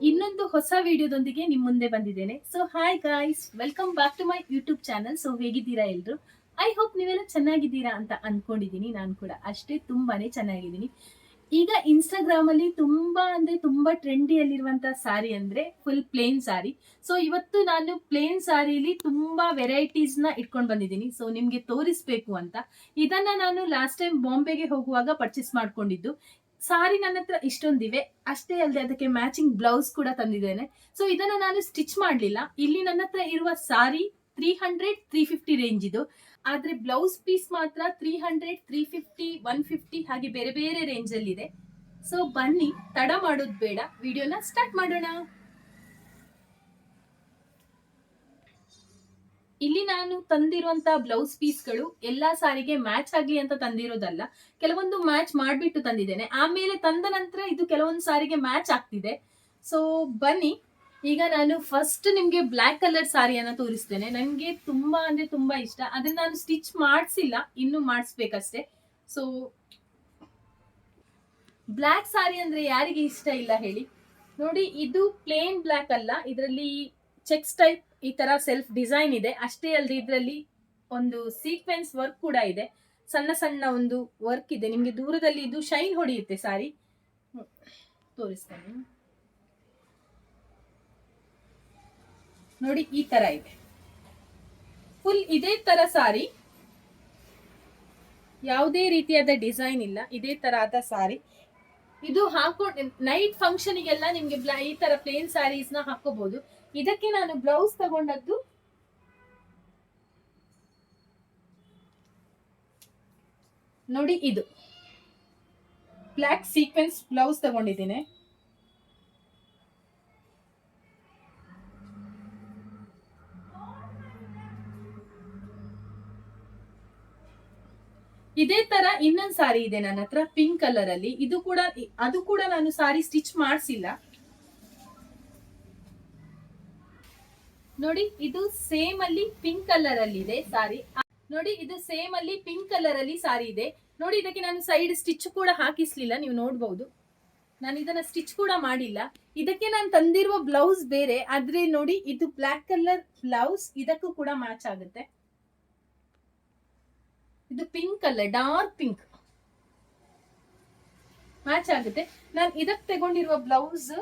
ಇನ್ನೊಂದು ಹೊಸ ವಿಡಿಯೋದೊಂದಿಗೆ ನಿಮ್ ಮುಂದೆ ಬಂದಿದ್ದೇನೆ. So hi guys welcome back to my YouTube channel so ಹೇಗಿದ್ದೀರಾ ಎಲ್ರು? ಐ ಹೋಪ್ ನೀವೆಲ್ಲ ಚೆನ್ನಾಗಿದ್ದೀರಾ ಅಂತ ಅನ್ಕೊಂಡಿದೀನಿ. ನಾನು ಕೂಡ ಅಷ್ಟೇ ತುಂಬಾನೇ ಚೆನ್ನಾಗಿದ್ದೀನಿ ಈಗ ಇನ್ಸ್ಟಾಗ್ರಾಮ್ ಅಲ್ಲಿ ತುಂಬಾ ಅಂದ್ರೆ ತುಂಬಾ ಟ್ರೆಂಡಿಯಲ್ಲಿರುವಂತ ಸಾರಿ ಅಂದ್ರೆ ಫುಲ್ ಪ್ಲೇನ್ ಸಾರಿ. ಸೊ ಇವತ್ತು ನಾನು ಪ್ಲೇನ್ ಸಾರಿಲಿ ತುಂಬಾ ವೆರೈಟೀಸ್ನ ಇಟ್ಕೊಂಡು ಬಂದಿದ್ದೀನಿ ಸೊ ನಿಮ್ಗೆ ತೋರಿಸ್ಬೇಕು ಅಂತ. ಇದನ್ನ ನಾನು ಲಾಸ್ಟ್ ಟೈಮ್ ಬಾಂಬೆಗೆ ಹೋಗುವಾಗ ಪರ್ಚೇಸ್ ಮಾಡ್ಕೊಂಡಿದ್ದು. ಸಾರಿ ನನ್ನ ಹತ್ರ ಇಷ್ಟೊಂದಿವೆ. ಅಷ್ಟೇ ಅಲ್ಲದೆ ಅದಕ್ಕೆ ಮ್ಯಾಚಿಂಗ್ ಬ್ಲೌಸ್ ಕೂಡ ತಂದಿದ್ದೇನೆ. ಸೊ ಇದನ್ನ ನಾನು ಸ್ಟಿಚ್ ಮಾಡಲಿಲ್ಲ. ಇಲ್ಲಿ ನನ್ನ ಹತ್ರ ಇರುವ sari three hundred three fifty range ಇದು. ಆದ್ರೆ ಬ್ಲೌಸ್ ಪೀಸ್ ಮಾತ್ರ three hundred three fifty one fifty ಹಾಗೆ ಬೇರೆ ಬೇರೆ ರೇಂಜ್ ಅಲ್ಲಿ ಇದೆ ಸೊ ಬನ್ನಿ, ತಡ ಮಾಡೋದು ಬೇಡ. ವಿಡಿಯೋನ ಸ್ಟಾರ್ಟ್ ಮಾಡೋಣ. ಇಲ್ಲಿ ನಾನು ತಂದಿರುವಂತ ಬ್ಲೌಸ್ ಪೀಸ್ಗಳು ಎಲ್ಲಾ ಸಾರಿಗೆ ಮ್ಯಾಚ್ ಆಗ್ಲಿ ಅಂತ ತಂದಿರೋದಲ್ಲ, ಕೆಲವೊಂದು ಮ್ಯಾಚ್ ಮಾಡಿಬಿಟ್ಟು ತಂದಿದ್ದೇನೆ. ಆಮೇಲೆ ತಂದ ನಂತರ ಇದು ಕೆಲವೊಂದು ಸಾರಿಗೆ ಮ್ಯಾಚ್ ಆಗ್ತಿದೆ. ಸೊ ಬನ್ನಿ. ಈಗ ನಾನು ಫಸ್ಟ್ ನಿಮ್ಗೆ ಬ್ಲ್ಯಾಕ್ ಕಲರ್ ಸಾರಿಯನ್ನ ತೋರಿಸ್ತೇನೆ. ನನಗೆ ತುಂಬಾ ಅಂದ್ರೆ ತುಂಬಾ ಇಷ್ಟ. ಅದನ್ನ ನಾನು ಸ್ಟಿಚ್ ಮಾಡಿಸಿಲ್ಲ, ಇನ್ನು ಮಾಡಿಸ್ಬೇಕಷ್ಟೇ. ಸೊ ಬ್ಲ್ಯಾಕ್ ಸಾರಿ ಅಂದ್ರೆ ಯಾರಿಗೆ ಇಷ್ಟ ಇಲ್ಲ ಹೇಳಿ. ನೋಡಿ, ಇದು ಪ್ಲೇನ್ ಬ್ಲ್ಯಾಕ್ ಅಲ್ಲ. ಇದರಲ್ಲಿ ಚೆಕ್ಸ್ ಟೈಪ್ ಈ ತರ ಸೆಲ್ಫ್ ಡಿಸೈನ್ ಇದೆ. ಅಷ್ಟೇ ಅಲ್ಲದೆ ಇದರಲ್ಲಿ ಒಂದು ಸೀಕ್ವೆನ್ಸ್ ವರ್ಕ್ ಕೂಡ ಇದೆ. ಸಣ್ಣ ಸಣ್ಣ ಒಂದು ವರ್ಕ್ ಇದೆ. ನಿಮ್ಗೆ ದೂರದಲ್ಲಿ ಇದು ಶೈನ್ ಹೊಡೆಯುತ್ತೆ ಸಾರಿ. ತೋರಿಸ್ತೇನೆ. ನೋಡಿ, ಈ ತರ ಇದೆ. ಫುಲ್ ಇದೇ ತರ ಸಾರಿ. ಯಾವುದೇ ರೀತಿಯಾದ ಡಿಸೈನ್ ಇಲ್ಲ. ಇದೇ ತರಹದ ಸಾರಿ. ಇದು ಹಾಕೊಂಡು ನೈಟ್ ಫಂಕ್ಷನ್ಗೆಲ್ಲ ನಿಮ್ಗೆ ಈ ತರ ಪ್ಲೇನ್ ಸ್ಯಾರೀಸ್ನ ಹಾಕೋಬಹುದು ಇದಕ್ಕೆ ನಾನು ಬ್ಲೌಸ್ ತಗೊಂಡದ್ದು ನೋಡಿ ಇದು. ಬ್ಲ್ಯಾಕ್ ಸೀಕ್ವೆನ್ಸ್ ಬ್ಲೌಸ್ ತಗೊಂಡಿದ್ದೀನಿ. ಇದೇ ತರ ಇನ್ನೊಂದ್ ಸಾರಿ ಇದೆ ನನ್ನ ಹತ್ರ ಪಿಂಕ್ ಕಲರ್ ಅಲ್ಲಿ. ಇದು ಕೂಡ, ಅದು ಕೂಡ ನಾನು ಸಾರಿ ಸ್ಟಿಚ್ ಮಾಡಿಸಿಲ್ಲ. ನೋಡಿ, ಇದು ಸೇಮ್ ಅಲ್ಲಿ ಪಿಂಕ್ ಕಲರ್ ಅಲ್ಲಿ ಇದೆ ಸಾರಿ ನೋಡಿ, ಇದು ಸೇಮ್ ಅಲ್ಲಿ ಪಿಂಕ್ ಕಲರ್ ಅಲ್ಲಿ ಸಾರಿ ಇದೆ. ನೋಡಿ, ಇದಕ್ಕೆ ನಾನು ಸೈಡ್ ಸ್ಟಿಚ್ ಕೂಡ ಹಾಕಿಸ್ಲಿಲ್ಲ, ನೀವು ನೋಡ್ಬಹುದು ನಾನು ಇದನ್ನ ಸ್ಟಿಚ್ ಕೂಡ ಮಾಡಿಲ್ಲ. ಇದಕ್ಕೆ ನಾನು ತಂದಿರುವ ಬ್ಲೌಸ್ ಬೇರೆ, ಆದ್ರೆ ನೋಡಿ, ಇದು ಬ್ಲಾಕ್ ಕಲರ್ ಬ್ಲೌಸ್ ಇದಕ್ಕೂ ಕೂಡ ಮ್ಯಾಚ್ ಆಗುತ್ತೆ. ಇದು pink colour dark pink match ಆಗುತ್ತೆ. ನಾನು ಇದಕ್ಕೆ ತಗೊಂಡಿರುವ ಬ್ಲೌಸ್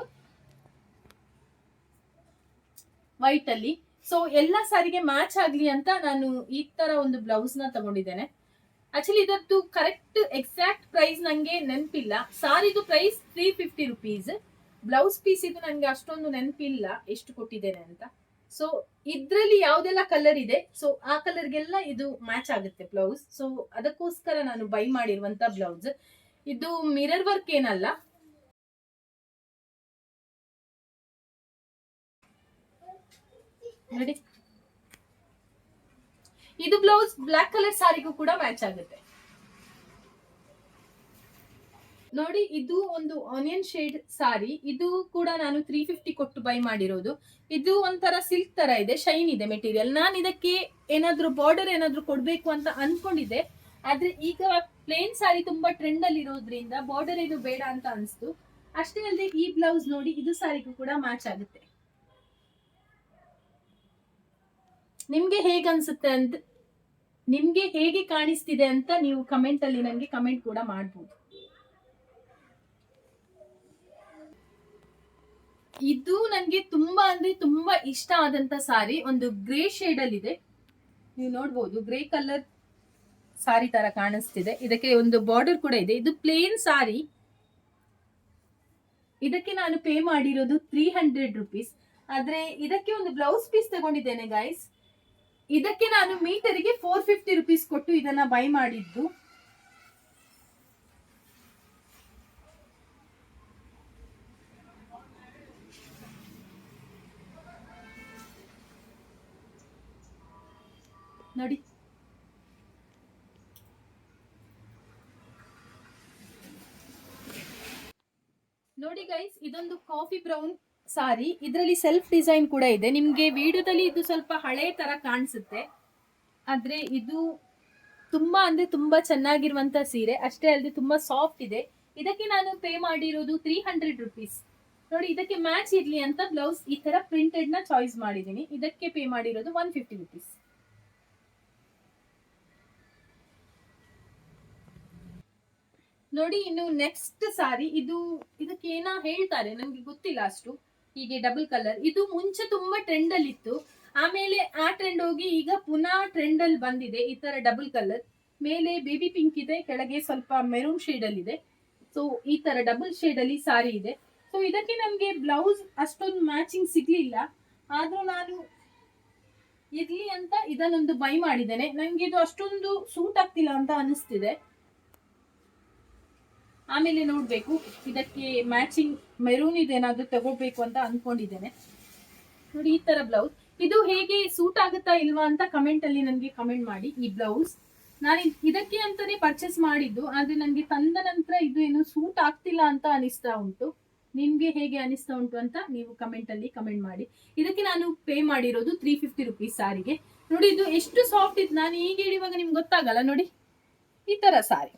ವೈಟ್ ಅಲ್ಲಿ. ಸೊ ಎಲ್ಲ ಸಾರಿಗೆ ಮ್ಯಾಚ್ ಆಗ್ಲಿ ಅಂತ ನಾನು ಈ ತರ ಒಂದು ಬ್ಲೌಸ್ನ ತಗೊಂಡಿದ್ದೇನೆ. ಆಕ್ಚುಲಿ ಇದರದ್ದು ಕರೆಕ್ಟ್ ಎಕ್ಸಾಕ್ಟ್ ಪ್ರೈಸ್ ನಂಗೆ ನೆನಪಿಲ್ಲ. ಸಾರಿದು price three fifty rupees blouse piece ಇದು ನನಗೆ ಅಷ್ಟೊಂದು ನೆನಪಿಲ್ಲ ಎಷ್ಟು ಕೊಟ್ಟಿದ್ದೇನೆ ಅಂತ. ಸೊ ಇದ್ರಲ್ಲಿ ಯಾವ್ದೆಲ್ಲ ಕಲರ್ ಇದೆ? ಸೊ ಆ ಕಲರ್ಗೆಲ್ಲ ಇದು ಮ್ಯಾಚ್ ಆಗುತ್ತೆ ಬ್ಲೌಸ್ ಸೊ ಅದಕ್ಕೋಸ್ಕರ ನಾನು ಬೈ ಮಾಡಿರುವಂತ ಬ್ಲೌಸ್ ಇದು ಮಿರರ್ ವರ್ಕ್ ಏನಲ್ಲ. ನೋಡಿ ಇದು ಬ್ಲೌಸ್ ಬ್ಲಾಕ್ ಕಲರ್ ಸಾರಿಗೂ ಕೂಡ ಮ್ಯಾಚ್ ಆಗುತ್ತೆ. ನೋಡಿ, ಇದು ಒಂದು ಆನಿಯನ್ ಶೇಡ್ ಸಾರಿ. ಇದು ಕೂಡ ನಾನು ತ್ರೀ ಫಿಫ್ಟಿ ಕೊಟ್ಟು ಬೈ ಮಾಡಿರೋದು. ಇದು ಒಂಥರ ಸಿಲ್ಕ್ ತರ ಇದೆ ಶೈನ್ ಇದೆ ಮೆಟೀರಿಯಲ್ ನಾನು ಇದಕ್ಕೆ ಏನಾದ್ರೂ ಬಾರ್ಡರ್ ಏನಾದ್ರೂ ಕೊಡ್ಬೇಕು ಅಂತ ಅನ್ಕೊಂಡಿದ್ದೆ. ಆದ್ರೆ ಈಗ ಪ್ಲೇನ್ ಸಾರಿ ತುಂಬಾ ಟ್ರೆಂಡ್ ಅಲ್ಲಿ ಇರೋದ್ರಿಂದ ಬಾರ್ಡರ್ ಏನು ಬೇಡ ಅಂತ ಅನಿಸ್ತು. ಅಷ್ಟೇ ಅಲ್ಲದೆ ಈ ಬ್ಲೌಸ್ ನೋಡಿ, ಇದು ಸಾರಿಗೂ ಕೂಡ ಮ್ಯಾಚ್ ಆಗುತ್ತೆ. ನಿಮ್ಗೆ ಹೇಗನ್ಸುತ್ತೆ ಅಂತ, ನಿಮ್ಗೆ ಹೇಗೆ ಕಾಣಿಸ್ತಿದೆ ಅಂತ ನೀವು ಕಮೆಂಟ್ ಅಲ್ಲಿ ನನಗೆ ಕಮೆಂಟ್ ಕೂಡ ಮಾಡ್ಬೋದು. ಇದು ನನಗೆ ತುಂಬಾ ಅಂದ್ರೆ ತುಂಬಾ ಇಷ್ಟ ಆದಂತ ಸಾರಿ, ಒಂದು ಗ್ರೇ ಶೇಡ್ ಅಲ್ಲಿ ಇದೆ. ನೀವು ನೋಡ್ಬೋದು ಗ್ರೇ ಕಲರ್ ಸಾರಿ ತರ ಕಾಣಿಸ್ತಿದೆ. ಇದಕ್ಕೆ ಒಂದು ಬಾರ್ಡರ್ ಕೂಡ ಇದೆ. ಇದು ಪ್ಲೇನ್ ಸಾರಿ. ಇದಕ್ಕೆ ನಾನು ಪೇ ಮಾಡಿರೋದು ತ್ರೀ ಹಂಡ್ರೆಡ್ ರುಪೀಸ್ ಆದ್ರೆ ಇದಕ್ಕೆ ಒಂದು ಬ್ಲೌಸ್ ಪೀಸ್ ತಗೊಂಡಿದ್ದೇನೆ ಗೈಸ್ ಇದಕ್ಕೆ ನಾನು ಮೀಟರಿಗೆ ಫೋರ್ ಫಿಫ್ಟಿ ರುಪೀಸ್ ಕೊಟ್ಟು ಇದನ್ನ ಬೈ ಮಾಡಿದ್ದು. ನೋಡಿ. ನೋಡಿ ಗೈಸ್ ಇದೊಂದು ಕಾಫಿ ಬ್ರೌನ್ ಸಾರಿ, ಇದರಲ್ಲಿ ಸೆಲ್ಫ್ ಡಿಸೈನ್ ಕೂಡ ಇದೆ. ನಿಮ್ಗೆ ವಿಡಿಯೋದಲ್ಲಿ ಇದು ಸ್ವಲ್ಪ ಹಳೆ ತರ ಕಾಣಿಸುತ್ತೆ. ಆದ್ರೆ ಇದು ತುಂಬಾ ಅಂದ್ರೆ ತುಂಬಾ ಚೆನ್ನಾಗಿರುವಂತ ಸೀರೆ. ಅಷ್ಟೇ ಅಲ್ಲದೆ ತುಂಬಾ ಸಾಫ್ಟ್ ಇದೆ. ಇದಕ್ಕೆ ನಾನು ಪೇ ಮಾಡಿರೋದು ತ್ರೀ ಹಂಡ್ರೆಡ್ ರುಪೀಸ್ ನೋಡಿ, ಇದಕ್ಕೆ ಮ್ಯಾಚ್ ಇರ್ಲಿ ಅಂತ ಬ್ಲೌಸ್ ಈ ತರ ಪ್ರಿಂಟೆಡ್ನ ಚಾಯ್ಸ್ ಮಾಡಿದೀನಿ ಇದಕ್ಕೆ ಪೇ ಮಾಡಿರೋದು ಒನ್ ಫಿಫ್ಟಿ ರುಪೀಸ್ ನೋಡಿ, ಇನ್ನು ನೆಕ್ಸ್ಟ್ ಸಾರಿ ಇದು ಇದಕ್ಕೆ ಏನ ಹೇಳ್ತಾರೆ? ನನಗೆ ಗೊತ್ತಿಲ್ಲ ಅಷ್ಟು. ಹೀಗೆ ಡಬಲ್ ಕಲರ್ ಇದು ಮುಂಚೆ ತುಂಬಾ ಟ್ರೆಂಡ್ ಅಲ್ಲಿ ಇತ್ತು. ಆಮೇಲೆ ಆ ಟ್ರೆಂಡ್ ಹೋಗಿ ಈಗ ಪುನಃ ಟ್ರೆಂಡ್ ಅಲ್ಲಿ ಬಂದಿದೆ ಈ ತರ ಡಬಲ್ ಕಲರ್ ಮೇಲೆ ಬೇಬಿ ಪಿಂಕ್ ಇದೆ, ಕೆಳಗೆ ಸ್ವಲ್ಪ ಮೆರೂನ್ ಶೇಡ್ ಅಲ್ಲಿ ಇದೆ. ಸೊ ಈ ತರ ಡಬಲ್ ಶೇಡ್ ಅಲ್ಲಿ ಸಾರಿ ಇದೆ. ಸೊ ಇದಕ್ಕೆ ನಮ್ಗೆ ಬ್ಲೌಸ್ ಅಷ್ಟೊಂದು ಮ್ಯಾಚಿಂಗ್ ಸಿಗ್ಲಿಲ್ಲ. ಆದ್ರೂ ನಾನು ಇರ್ಲಿ ಅಂತ ಇದನ್ನೊಂದು ಬೈ ಮಾಡಿದ್ದೇನೆ. ನಂಗೆ ಇದು ಅಷ್ಟೊಂದು ಸೂಟ್ ಆಗ್ತಿಲ್ಲ ಅಂತ ಅನಿಸ್ತಿದೆ. ಆಮೇಲೆ ನೋಡಬೇಕು. ಇದಕ್ಕೆ ಮ್ಯಾಚಿಂಗ್ ಮೆರೂನ್ ಇದೇನಾದ್ರೂ ತಗೋಬೇಕು ಅಂತ ಅಂದ್ಕೊಂಡಿದ್ದೇನೆ ನೋಡಿ, ಈ ಥರ ಬ್ಲೌಸ್ ಇದು ಹೇಗೆ ಸೂಟ್ ಆಗುತ್ತಾ ಇಲ್ವಾ ಅಂತ ಕಮೆಂಟಲ್ಲಿ ನನಗೆ ಕಮೆಂಟ್ ಮಾಡಿ. ಈ ಬ್ಲೌಸ್ ನಾನು ಇದಕ್ಕೆ ಅಂತಲೇ ಪರ್ಚೇಸ್ ಮಾಡಿದ್ದು, ಆದರೆ ನನಗೆ ತಂದ ನಂತರ ಇದು ಏನು ಸೂಟ್ ಆಗ್ತಿಲ್ಲ ಅಂತ ಅನಿಸ್ತಾ ಉಂಟು. ನಿಮಗೆ ಹೇಗೆ ಅನಿಸ್ತಾ ಉಂಟು ಅಂತ ನೀವು ಕಮೆಂಟಲ್ಲಿ ಕಮೆಂಟ್ ಮಾಡಿ. ಇದಕ್ಕೆ ನಾನು ಪೇ ಮಾಡಿರೋದು ತ್ರೀ ಫಿಫ್ಟಿ ರುಪೀಸ್ ಸಾರಿಗೆ. ನೋಡಿ, ಇದು ಎಷ್ಟು ಸಾಫ್ಟ್ ಇತ್ತು. ನಾನು ಈಗ ಹೇಳುವಾಗ ನಿಮ್ಗೆ ಗೊತ್ತಾಗಲ್ಲ, ನೋಡಿ. ಈ ಥರ ಸಾರಿ.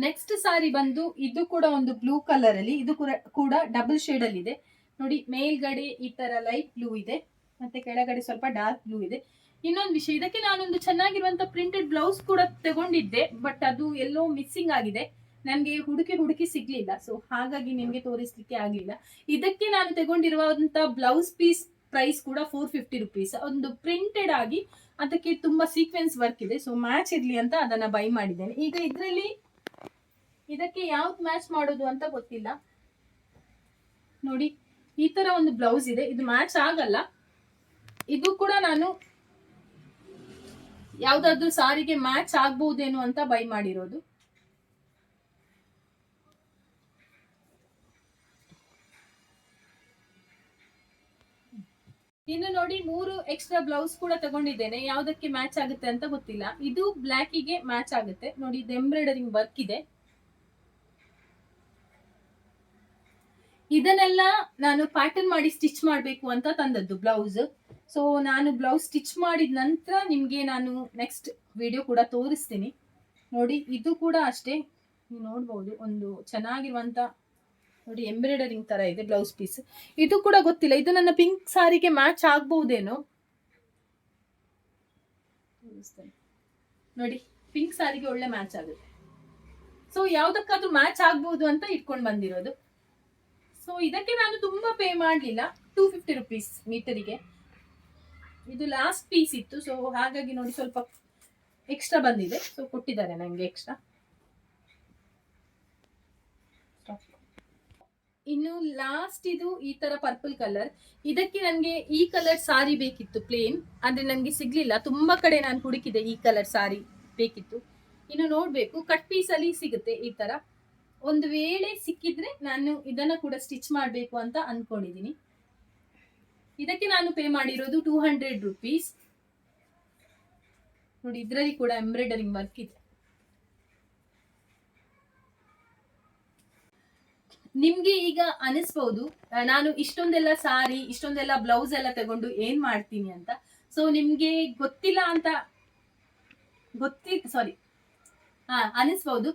ನೆಕ್ಸ್ಟ್ ಸಾರಿ ಬಂದು ಇದು ಕೂಡ ಒಂದು ಬ್ಲೂ ಕಲರ್ ಅಲ್ಲಿ, ಇದು ಕೂಡ- ಡಬಲ್ ಶೇಡ್ ಅಲ್ಲಿ ಇದೆ. ನೋಡಿ, ಮೇಲ್ಗಡೆ ಈ ತರ ಲೈಟ್ ಬ್ಲೂ ಇದೆ, ಮತ್ತೆ ಕೆಳಗಡೆ ಸ್ವಲ್ಪ ಡಾರ್ಕ್ ಬ್ಲೂ ಇದೆ. ಇನ್ನೊಂದು ವಿಷಯ, ಇದಕ್ಕೆ ನಾನೊಂದು ಚೆನ್ನಾಗಿರುವಂತ ಪ್ರಿಂಟೆಡ್ ಬ್ಲೌಸ್ ಕೂಡ ತಗೊಂಡಿದ್ದೆ ಬಟ್ ಅದು ಎಲ್ಲೋ ಮಿಸ್ಸಿಂಗ್ ಆಗಿದೆ. ನನಗೆ ಹುಡುಕಿ ಹುಡುಕಿ ಸಿಗ್ಲಿಲ್ಲ ಸೊ ಹಾಗಾಗಿ ನಿಮ್ಗೆ ತೋರಿಸ್ಲಿಕ್ಕೆ ಆಗ್ಲಿಲ್ಲ. ಇದಕ್ಕೆ ನಾನು ತಗೊಂಡಿರುವಂತ ಬ್ಲೌಸ್ ಪೀಸ್ ಪ್ರೈಸ್ ಕೂಡ ಫೋರ್ ಫಿಫ್ಟಿ ರುಪೀಸ್ ಒಂದು ಪ್ರಿಂಟೆಡ್ ಆಗಿ, ಅದಕ್ಕೆ ತುಂಬಾ ಸೀಕ್ವೆನ್ಸ್ ವರ್ಕ್ ಇದೆ ಸೊ ಮ್ಯಾಚ್ ಇರ್ಲಿ ಅಂತ ಅದನ್ನ ಬೈ ಮಾಡಿದ್ದೇನೆ. ಈಗ ಇದರಲ್ಲಿ ಇದಕ್ಕೆ ಯಾವ್ದು ಮ್ಯಾಚ್ ಮಾಡೋದು ಅಂತ ಗೊತ್ತಿಲ್ಲ. ನೋಡಿ, ಈ ತರ ಒಂದು ಬ್ಲೌಸ್ ಇದೆ. ಇದು ಮ್ಯಾಚ್ ಆಗಲ್ಲ. ಇದು ಕೂಡ ನಾನು ಯಾವ್ದಾದ್ರು ಸಾರಿಗೆ ಮ್ಯಾಚ್ ಆಗ್ಬಹುದೇನು ಅಂತ ಬೈ ಮಾಡಿರೋದು. ಇನ್ನು ನೋಡಿ, ಮೂರು ಎಕ್ಸ್ಟ್ರಾ ಬ್ಲೌಸ್ ಕೂಡ ತಗೊಂಡಿದ್ದೇನೆ. ಯಾವ್ದಕ್ಕೆ ಮ್ಯಾಚ್ ಆಗುತ್ತೆ ಅಂತ ಗೊತ್ತಿಲ್ಲ. ಇದು ಬ್ಲ್ಯಾಕಿಗೆ ಮ್ಯಾಚ್ ಆಗುತ್ತೆ. ನೋಡಿ, ಇದು ಎಂಬ್ರಾಯ್ಡರಿಂಗ್ ವರ್ಕ್ ಇದೆ. ಇದನ್ನೆಲ್ಲ ನಾನು ಪ್ಯಾಟರ್ನ್ ಮಾಡಿ ಸ್ಟಿಚ್ ಮಾಡಬೇಕು ಅಂತ ತಂದದ್ದು ಬ್ಲೌಸ್ ಸೊ ನಾನು ಬ್ಲೌಸ್ ಸ್ಟಿಚ್ ಮಾಡಿದ ನಂತರ ನಿಮಗೆ ನಾನು ನೆಕ್ಸ್ಟ್ ವಿಡಿಯೋ ಕೂಡ ತೋರಿಸ್ತೀನಿ. ನೋಡಿ, ಇದು ಕೂಡ ಅಷ್ಟೇ. ನೀವು ನೋಡ್ಬೋದು, ಒಂದು ಚೆನ್ನಾಗಿರುವಂಥ ನೋಡಿ ಎಂಬ್ರಾಯ್ಡರಿಂಗ್ ಥರ ಇದೆ ಬ್ಲೌಸ್ ಪೀಸ್ ಇದು ಕೂಡ ಗೊತ್ತಿಲ್ಲ. ಇದು ನನ್ನ ಪಿಂಕ್ ಸಾರಿಗೆ ಮ್ಯಾಚ್ ತೋರಿಸ್ತೇನೆ. ನೋಡಿ ಪಿಂಕ್ ಸಾರಿಗೆ ಒಳ್ಳೆ ಮ್ಯಾಚ್ ಆಗುತ್ತೆ. ಸೊ ಯಾವುದಕ್ಕಾದ್ರೂ ಮ್ಯಾಚ್ ಆಗ್ಬಹುದು ಅಂತ ಇಟ್ಕೊಂಡು ಬಂದಿರೋದು. ಸೊ ಇದಕ್ಕೆ ನಾನು ತುಂಬಾ ಪೇ ಮಾಡಲಿಲ್ಲ. ಟೂ ಫಿಫ್ಟಿ ರುಪೀಸ್ ಮೀಟರಿಗೆ ಇದು ಲಾಸ್ಟ್ ಪೀಸ್ ಇತ್ತು. ಸೊ ಹಾಗಾಗಿ ನೋಡಿ ಸ್ವಲ್ಪ ಎಕ್ಸ್ಟ್ರಾ ಬಂದಿದೆ. ಸೊ ಕೊಟ್ಟಿದ್ದಾರೆ ನನಗೆ ಎಕ್ಸ್ಟ್ರಾ ಇನ್ನು ಲಾಸ್ಟ್ ಇದು ಈ ತರ ಪರ್ಪಲ್ ಕಲರ್ ಇದಕ್ಕೆ ನನಗೆ ಈ ಕಲರ್ ಸಾರಿ ಬೇಕಿತ್ತು ಪ್ಲೇನ್ ಆದ್ರೆ ನನಗೆ ಸಿಗ್ಲಿಲ್ಲ. ತುಂಬಾ ಕಡೆ ನಾನು ಹುಡುಕಿದೆ ಈ ಕಲರ್ ಸಾರಿ ಬೇಕಿತ್ತು. ಇನ್ನು ನೋಡ್ಬೇಕು ಕಟ್ ಪೀಸ್ ಅಲ್ಲಿ ಸಿಗುತ್ತೆ ಈ ತರ. ಒಂದು ವೇಳೆ ಸಿಕ್ಕಿದ್ರೆ ನಾನು ಇದನ್ನ ಕೂಡ ಸ್ಟಿಚ್ ಮಾಡಬೇಕು ಅಂತ ಅನ್ಕೊಂಡಿದೀನಿ. ಇದಕ್ಕೆ ನಾನು ಪೇ ಮಾಡಿರೋದು ಟೂ ಹಂಡ್ರೆಡ್ ರುಪೀಸ್ ನೋಡಿ, ಇದರಲ್ಲಿ ಕೂಡ ಎಂಬ್ರಾಯ್ಡರಿಂಗ್ ವರ್ಕ್ ಇದೆ. ನಿಮ್ಗೆ ಈಗ ಅನಿಸ್ಬಹುದು ನಾನು ಇಷ್ಟೊಂದೆಲ್ಲ ಸಾರಿ ಇಷ್ಟೊಂದೆಲ್ಲ ಬ್ಲೌಸ್ ಎಲ್ಲ ತಗೊಂಡು ಏನ್ ಮಾಡ್ತೀನಿ ಅಂತ. ಸೊ ನಿಮ್ಗೆ ಗೊತ್ತಿಲ್ಲ ಅಂತ ಗೊತ್ತಿ ಸಾರಿ ಹಾ ಅನಿಸ್ಬಹುದು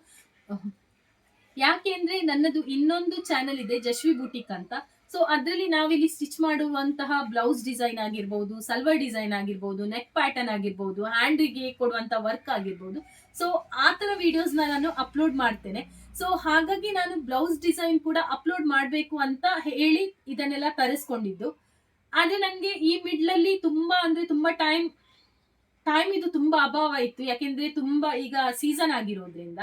ಯಾಕೆಂದ್ರೆ ನನ್ನದು ಇನ್ನೊಂದು ಚಾನೆಲ್ ಇದೆ ಜಶ್ವಿ ಬುಟಿಕ್ ಅಂತ. ಸೊ ಅದರಲ್ಲಿ ನಾವಿಲ್ಲಿ ಸ್ಟಿಚ್ ಮಾಡುವಂತಹ ಬ್ಲೌಸ್ ಡಿಸೈನ್ ಆಗಿರ್ಬೋದು, ಸಲ್ವರ್ ಡಿಸೈನ್ ಆಗಿರ್ಬೋದು ನೆಕ್ ಪ್ಯಾಟರ್ನ್ ಆಗಿರ್ಬೋದು ಹ್ಯಾಂಡ್ರಿಗೆ ಕೊಡುವಂತ ವರ್ಕ್ ಆಗಿರ್ಬೋದು. ಸೊ ಆ ತರ ವಿಡಿಯೋಸ್ ನಾನು ಅಪ್ಲೋಡ್ ಮಾಡ್ತೇನೆ. ಸೊ ಹಾಗಾಗಿ ನಾನು ಬ್ಲೌಸ್ ಡಿಸೈನ್ ಕೂಡ ಅಪ್ಲೋಡ್ ಮಾಡಬೇಕು ಅಂತ ಹೇಳಿ ಇದನ್ನೆಲ್ಲ ತರಿಸ್ಕೊಂಡಿದ್ದು. ಆದ್ರೆ ನನಗೆ ಈ ಮಿಡ್ಲಲ್ಲಿ ತುಂಬಾ ಅಂದ್ರೆ ತುಂಬಾ ಟೈಮ್ ಟೈಮ್ ಇದು ತುಂಬಾ ಅಭಾವ ಇತ್ತು. ಯಾಕೆಂದ್ರೆ ತುಂಬಾ ಈಗ ಸೀಸನ್ ಆಗಿರೋದ್ರಿಂದ.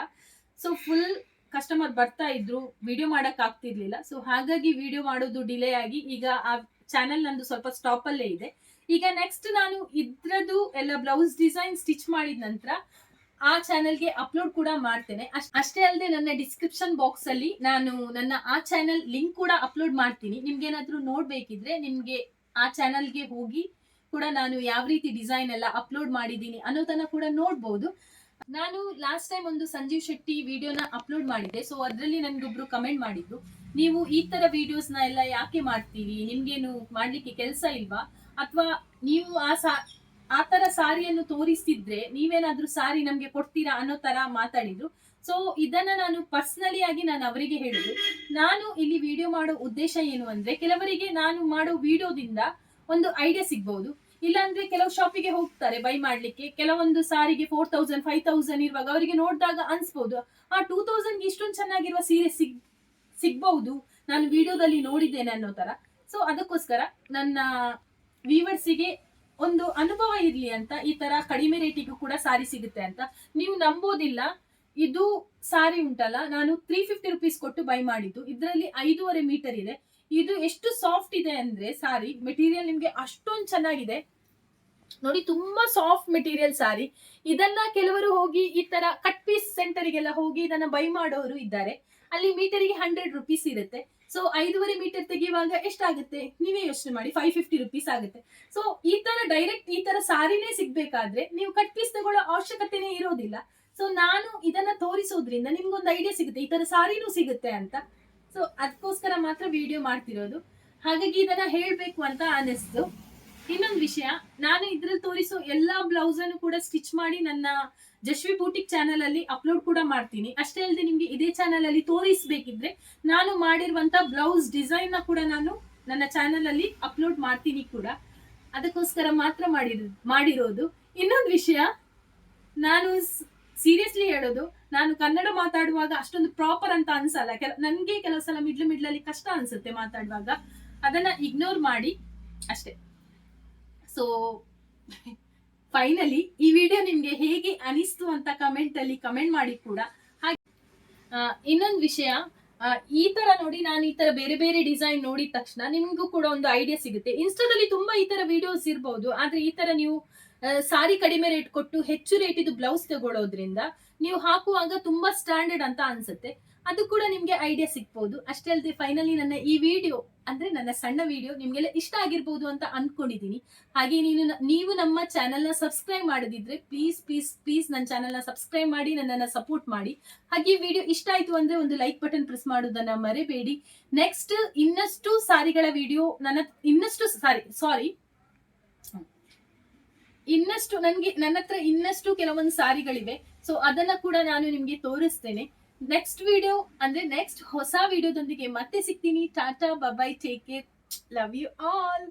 ಸೊ ಫುಲ್ ಕಸ್ಟಮರ್ ಬರ್ತಾ ಇದ್ರು ವಿಡಿಯೋ ಮಾಡಕ್ ಆಗ್ತಿರ್ಲಿಲ್ಲ. ಸೊ ಹಾಗಾಗಿ ವಿಡಿಯೋ ಮಾಡೋದು ಡಿಲೇ ಆಗಿ ಈಗ ಆ ಚಾನೆಲ್ ನಂದು ಸ್ವಲ್ಪ ಸ್ಟಾಪ್ ಅಲ್ಲೇ ಇದೆ. ಈಗ ನೆಕ್ಸ್ಟ್ ನಾನು ಇದ್ರದ್ದು ಎಲ್ಲ ಬ್ಲೌಸ್ ಡಿಸೈನ್ ಸ್ಟಿಚ್ ಮಾಡಿದ ನಂತರ ಆ ಚಾನೆಲ್ಗೆ ಅಪ್ಲೋಡ್ ಕೂಡ ಮಾಡ್ತೇನೆ. ಅಷ್ಟೇ ಅಲ್ಲದೆ ನನ್ನ ಡಿಸ್ಕ್ರಿಪ್ಷನ್ ಬಾಕ್ಸ್ ಅಲ್ಲಿ ನಾನು ನನ್ನ ಆ ಚಾನೆಲ್ ಲಿಂಕ್ ಕೂಡ ಅಪ್ಲೋಡ್ ಮಾಡ್ತೀನಿ. ನಿಮ್ಗೆ ಏನಾದ್ರೂ ನೋಡ್ಬೇಕಿದ್ರೆ ನಿಮ್ಗೆ ಆ ಚಾನೆಲ್ಗೆ ಹೋಗಿ ಕೂಡ ನಾನು ಯಾವ ರೀತಿ ಡಿಸೈನ್ ಎಲ್ಲ ಅಪ್ಲೋಡ್ ಮಾಡಿದ್ದೀನಿ ಅನ್ನೋದನ್ನ ಕೂಡ ನೋಡ್ಬೋದು. ನಾನು ಲಾಸ್ಟ್ ಟೈಮ್ ಒಂದು ಸಂಜೀವ್ ಶೆಟ್ಟಿ ವಿಡಿಯೋನ ಅಪ್ಲೋಡ್ ಮಾಡಿದ್ದೆ ಸೊ ಅದರಲ್ಲಿ ನನ್ಗೊಬ್ರು ಕಮೆಂಟ್ ಮಾಡಿದ್ರು. ನೀವು ಈ ತರ ವಿಡಿಯೋಸ್ನ ಎಲ್ಲ ಯಾಕೆ ಮಾಡ್ತೀರಿ? ನಿಮ್ಗೇನು ಮಾಡ್ಲಿಕ್ಕೆ ಕೆಲಸ ಇಲ್ವಾ? ಅಥವಾ ನೀವು ಆ ಸಾ, ಆ ತರ ಸಾರಿಯನ್ನು ತೋರಿಸ್ತಿದ್ರೆ ನೀವೇನಾದ್ರೂ ಸಾರಿ ನಮ್ಗೆ ಕೊಡ್ತೀರಾ ಅನ್ನೋ ತರ ಮಾತಾಡಿದ್ರು. ಸೊ ಇದನ್ನ ನಾನು ಪರ್ಸನಲಿ ಆಗಿ ನಾನು ಅವರಿಗೆ ಹೇಳಿದ್ರು ನಾನು ಇಲ್ಲಿ ವಿಡಿಯೋ ಮಾಡೋ ಉದ್ದೇಶ ಏನು ಅಂದ್ರೆ, ಕೆಲವರಿಗೆ ನಾನು ಮಾಡೋ ವಿಡಿಯೋದಿಂದ ಒಂದು ಐಡಿಯಾ ಸಿಗ್ಬಹುದು ಇಲ್ಲಾಂದ್ರೆ ಕೆಲವು ಶಾಪಿಗೆ ಹೋಗ್ತಾರೆ ಬೈ ಮಾಡ್ಲಿಕ್ಕೆ. ಕೆಲವೊಂದು ಸಾರಿಗೆ ಫೋರ್ ತೌಸಂಡ್ ಫೈವ್ ತೌಸಂಡ್ ಇರುವಾಗ ಅವರಿಗೆ ನೋಡಿದಾಗ ಅನ್ಸ್ಬೋದು. ಆ ಟೂ ತೌಸಂಡ್ ಇಷ್ಟೊಂದು ಚೆನ್ನಾಗಿರುವ ಸೀರೆ ಸಿಗ್, ಸಿಗ್ಬಹುದು. ನಾನು ವಿಡಿಯೋದಲ್ಲಿ ನೋಡಿದ್ದೇನೆ ಅನ್ನೋ ತರ. ಸೊ ಅದಕ್ಕೋಸ್ಕರ ನನ್ನ ವೀವರ್ಸಿಗೆ ಒಂದು ಅನುಭವ ಇರಲಿ ಅಂತ ಈ ತರ ಕಡಿಮೆ ರೇಟಿಗೂ ಕೂಡ ಸಾರಿ ಸಿಗುತ್ತೆ ಅಂತ. ನೀವು ನಂಬೋದಿಲ್ಲ. ಇದು ಸಾರಿ ಉಂಟಲ್ಲ. ನಾನು ತ್ರೀ ಫಿಫ್ಟಿ ರುಪೀಸ್ ಕೊಟ್ಟು ಬೈ ಮಾಡಿದ್ದು. ಇದರಲ್ಲಿ ಐದೂವರೆ ಮೀಟರ್ ಇದೆ. ಇದು ಎಷ್ಟು ಸಾಫ್ಟ್ ಇದೆ ಅಂದ್ರೆ ಸಾರಿ ಮೆಟೀರಿಯಲ್ ನಿಮ್ಗೆ ಅಷ್ಟೊಂದು ಚೆನ್ನಾಗಿದೆ. ನೋಡಿ, ತುಂಬಾ ಸಾಫ್ಟ್ ಮೆಟೀರಿಯಲ್ ಸಾರಿ. ಇದನ್ನ ಕೆಲವರು ಹೋಗಿ ಈ ತರ ಕಟ್ ಪೀಸ್ ಸೆಂಟರ್ಗೆಲ್ಲ ಹೋಗಿ ಇದನ್ನ ಬೈ ಮಾಡೋರು ಇದ್ದಾರೆ. ಅಲ್ಲಿ ಮೀಟರಿಗೆ ಹಂಡ್ರೆಡ್ ರುಪೀಸ್ ಇರುತ್ತೆ. ಸೊ ಐದೂವರೆ ಮೀಟರ್ ತೆಗೆಯುವಾಗ ಎಷ್ಟಾಗುತ್ತೆ? ನೀವೇ ಯೋಚನೆ ಮಾಡಿ ಫೈವ್ ಫಿಫ್ಟಿ ರುಪೀಸ್ ಆಗುತ್ತೆ. ಸೊ ಈ ತರ ಡೈರೆಕ್ಟ್ ಈ ತರ ಸಾರಿನೇ ಸಿಗ್ಬೇಕಾದ್ರೆ ನೀವು ಕಟ್ ಪೀಸ್ ತಗೊಳ್ಳೋ ಅವಶ್ಯಕತೆನೇ ಇರೋದಿಲ್ಲ. ಸೊ ನಾನು ಇದನ್ನ ತೋರಿಸೋದ್ರಿಂದ ನಿಮ್ಗೊಂದು ಐಡಿಯಾ ಸಿಗುತ್ತೆ. ಈ ತರ ಸಾರಿನೂ ಸಿಗುತ್ತೆ ಅಂತ. ಸೊ ಅದಕ್ಕೋಸ್ಕರ ಮಾತ್ರ ವಿಡಿಯೋ ಮಾಡ್ತಿರೋದು. ಹಾಗಾಗಿ ಇದನ್ನ ಹೇಳ್ಬೇಕು ಅಂತ ಅನಿಸ್ತು ಇನ್ನೊಂದು ವಿಷಯ, ನಾನು ಇದ್ರಲ್ಲಿ ತೋರಿಸೋ ಎಲ್ಲಾ ಬ್ಲೌಸ್ ಅನ್ನು ಕೂಡ ಸ್ಟಿಚ್ ಮಾಡಿ ನನ್ನ ಜಶ್ವಿ ಬೂಟಿಕ್ ಚಾನಲ್ ಅಲ್ಲಿ ಅಪ್ಲೋಡ್ ಕೂಡ ಮಾಡ್ತೀನಿ. ಅಷ್ಟೇ ಅಲ್ಲದೆ ನಿಮ್ಗೆ ಇದೇ ಚಾನಲ್ ಅಲ್ಲಿ ತೋರಿಸ್ಬೇಕಿದ್ರೆ ನಾನು ಮಾಡಿರುವಂತ ಬ್ಲೌಸ್ ಡಿಸೈನ್ನ ಕೂಡ ನಾನು ನನ್ನ ಚಾನಲ್ ಅಲ್ಲಿ ಅಪ್ಲೋಡ್ ಮಾಡ್ತೀನಿ ಕೂಡ. ಅದಕ್ಕೋಸ್ಕರ ಮಾತ್ರ ಮಾಡಿರೋ ಮಾಡಿರೋದು. ಇನ್ನೊಂದು ವಿಷಯ, ನಾನು ಸೀರಿಯಸ್ಲಿ ಹೇಳೋದು, ನಾನು ಕನ್ನಡ ಮಾತಾಡುವಾಗ ಅಷ್ಟೊಂದು ಪ್ರಾಪರ್ ಅಂತ ಅನ್ಸಲ್ಲ. ಕೆಲ, ನನ್ಗೆ ಕೆಲವು ಸಲ ಮಿಡ್ಲ್ ಮಿಡ್ಲಲ್ಲಿ ಕಷ್ಟ ಅನ್ಸುತ್ತೆ ಮಾತಾಡುವಾಗ. ಅದನ್ನ ಇಗ್ನೋರ್ ಮಾಡಿ, ಅಷ್ಟೇ. ಸೊ ಫೈನಲಿ ಈ ವಿಡಿಯೋ ನಿಮ್ಗೆ ಹೇಗೆ ಅನಿಸ್ತು ಅಂತ ಕಮೆಂಟ್ ಅಲ್ಲಿ ಕಮೆಂಟ್ ಮಾಡಿ ಕೂಡ. ಹಾಗೆ ಇನ್ನೊಂದು ವಿಷಯ ಈ ತರ ನೋಡಿ ನಾನು ಈ ತರ ಬೇರೆ ಬೇರೆ ಡಿಸೈನ್ ನೋಡಿದ ತಕ್ಷಣ ನಿಮ್ಗೂ ಕೂಡ ಒಂದು ಐಡಿಯಾ ಸಿಗುತ್ತೆ. ಇನ್ಸ್ಟಾದಲ್ಲಿ ತುಂಬಾ ಈ ತರ ವಿಡಿಯೋಸ್ ಇರಬಹುದು ಆದ್ರೆ ಈ ತರ ನೀವು ಸಾರಿ ಕಡಿಮೆ ರೇಟ್ ಕೊಟ್ಟು ಹೆಚ್ಚು ರೇಟ್ ಇದು ಬ್ಲೌಸ್ ತಗೊಳ್ಳೋದ್ರಿಂದ ನೀವು ಹಾಕುವಾಗ ತುಂಬಾ ಸ್ಟ್ಯಾಂಡರ್ಡ್ ಅಂತ ಅನ್ಸುತ್ತೆ. ಅದು ಕೂಡ ನಿಮ್ಗೆ ಐಡಿಯಾ ಸಿಗ್ಬೋದು. ಅಷ್ಟೇ ಅಲ್ಲದೆ ಫೈನಲಿ ನನ್ನ ಈ ವಿಡಿಯೋ ಅಂದ್ರೆ ನನ್ನ ಸಣ್ಣ ವಿಡಿಯೋ ನಿಮ್ಗೆಲ್ಲ ಇಷ್ಟ ಆಗಿರ್ಬೋದು ಅಂತ ಅನ್ಕೊಂಡಿದೀನಿ. ಹಾಗೆ ನೀನು ನೀವು ನಮ್ಮ ಚಾನೆಲ್ನ ಸಬ್ಸ್ಕ್ರೈಬ್ ಮಾಡದಿದ್ರೆ ಪ್ಲೀಸ್ ಪ್ಲೀಸ್ ಪ್ಲೀಸ್ ನನ್ನ ಚಾನೆಲ್ನ ಸಬ್ಸ್ಕ್ರೈಬ್ ಮಾಡಿ, ನನ್ನನ್ನ ಸಪೋರ್ಟ್ ಮಾಡಿ. ಹಾಗೆ ವಿಡಿಯೋ ಇಷ್ಟ ಆಯ್ತು ಅಂದ್ರೆ ಒಂದು ಲೈಕ್ ಬಟನ್ ಪ್ರೆಸ್ ಮಾಡೋದನ್ನ ಮರೆಬೇಡಿ. ನೆಕ್ಸ್ಟ್ ಇನ್ನಷ್ಟು ಸಾರಿಗಳ ವಿಡಿಯೋ ನನ್ನ, ಇನ್ನಷ್ಟು ಸಾರಿ ಸಾರಿ ಇನ್ನಷ್ಟು ನನ್ಗೆ, ನನ್ನ ಹತ್ರ ಇನ್ನಷ್ಟು ಕೆಲವೊಂದು ಸಾರಿಗಳಿವೆ. ಸೊ ಅದನ್ನ ಕೂಡ ನಾನು ನಿಮ್ಗೆ ತೋರಿಸ್ತೇನೆ. ನೆಕ್ಸ್ಟ್ ವಿಡಿಯೋ ಅಂದ್ರೆ ನೆಕ್ಸ್ಟ್ ಹೊಸ ವಿಡಿಯೋದೊಂದಿಗೆ ಮತ್ತೆ ಸಿಗ್ತೀನಿ tata bye bye take care love you all